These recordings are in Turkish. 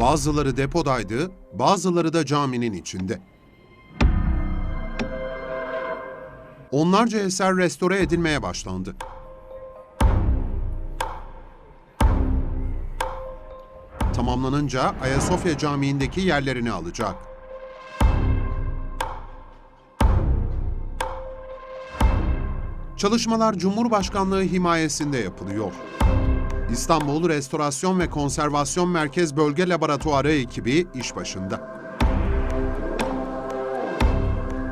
Bazıları depodaydı, bazıları da caminin içinde. Onlarca eser restore edilmeye başlandı. Tamamlanınca Ayasofya Camii'ndeki yerlerini alacak. Çalışmalar Cumhurbaşkanlığı himayesinde yapılıyor. İstanbul Restorasyon ve Konservasyon Merkez Bölge Laboratuvarı ekibi iş başında.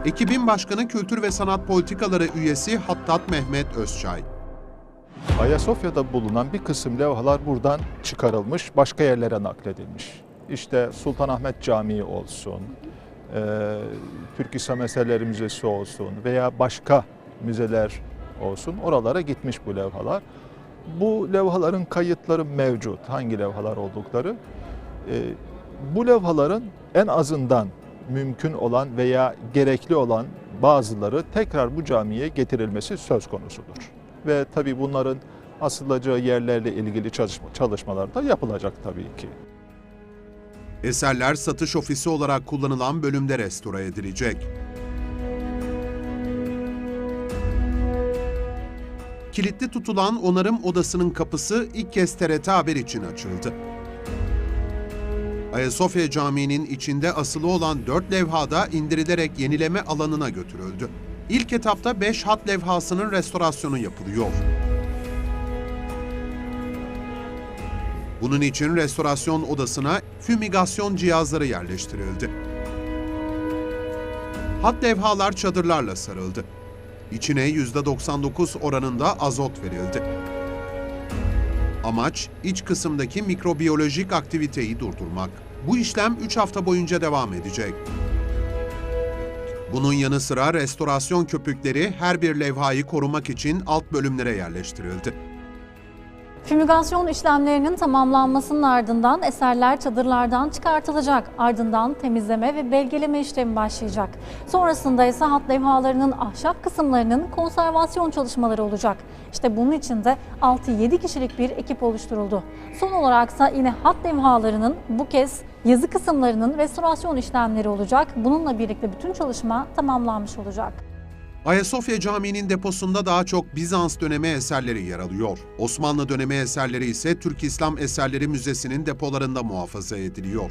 Ekibin başkanı Kültür ve Sanat Politikaları üyesi Hattat Mehmet Özçay. Ayasofya'da bulunan bir kısım levhalar buradan çıkarılmış, başka yerlere nakledilmiş. İşte Sultanahmet Camii olsun, e, Türk İslam Eserleri Müzesi olsun veya başka müzeler olsun oralara gitmiş bu levhalar. Bu levhaların kayıtları mevcut, hangi levhalar oldukları. E, bu levhaların en azından mümkün olan veya gerekli olan bazıları tekrar bu camiye getirilmesi söz konusudur. Ve tabii bunların asılacağı yerlerle ilgili çalışma, çalışmalar da yapılacak tabii ki. Eserler satış ofisi olarak kullanılan bölümde restore edilecek. Kilitli tutulan onarım odasının kapısı ilk kez TRT Haber için açıldı. Ayasofya Camii'nin içinde asılı olan dört levha da indirilerek yenileme alanına götürüldü. İlk etapta 5 hat levhasının restorasyonu yapılıyor. Bunun için restorasyon odasına fümigasyon cihazları yerleştirildi. Hat levhalar çadırlarla sarıldı. İçine %99 oranında azot verildi. Amaç iç kısımdaki mikrobiyolojik aktiviteyi durdurmak. Bu işlem 3 hafta boyunca devam edecek. Bunun yanı sıra restorasyon köpükleri her bir levhayı korumak için alt bölümlere yerleştirildi. Fümügasyon işlemlerinin tamamlanmasının ardından eserler çadırlardan çıkartılacak. Ardından temizleme ve belgeleme işlemi başlayacak. Sonrasında ise hat levhalarının ahşap kısımlarının konservasyon çalışmaları olacak. İşte bunun için de 6-7 kişilik bir ekip oluşturuldu. Son olaraksa yine hat levhalarının bu kez yazı kısımlarının restorasyon işlemleri olacak. Bununla birlikte bütün çalışma tamamlanmış olacak. Ayasofya Camii'nin deposunda daha çok Bizans dönemi eserleri yer alıyor. Osmanlı dönemi eserleri ise Türk İslam Eserleri Müzesi'nin depolarında muhafaza ediliyor.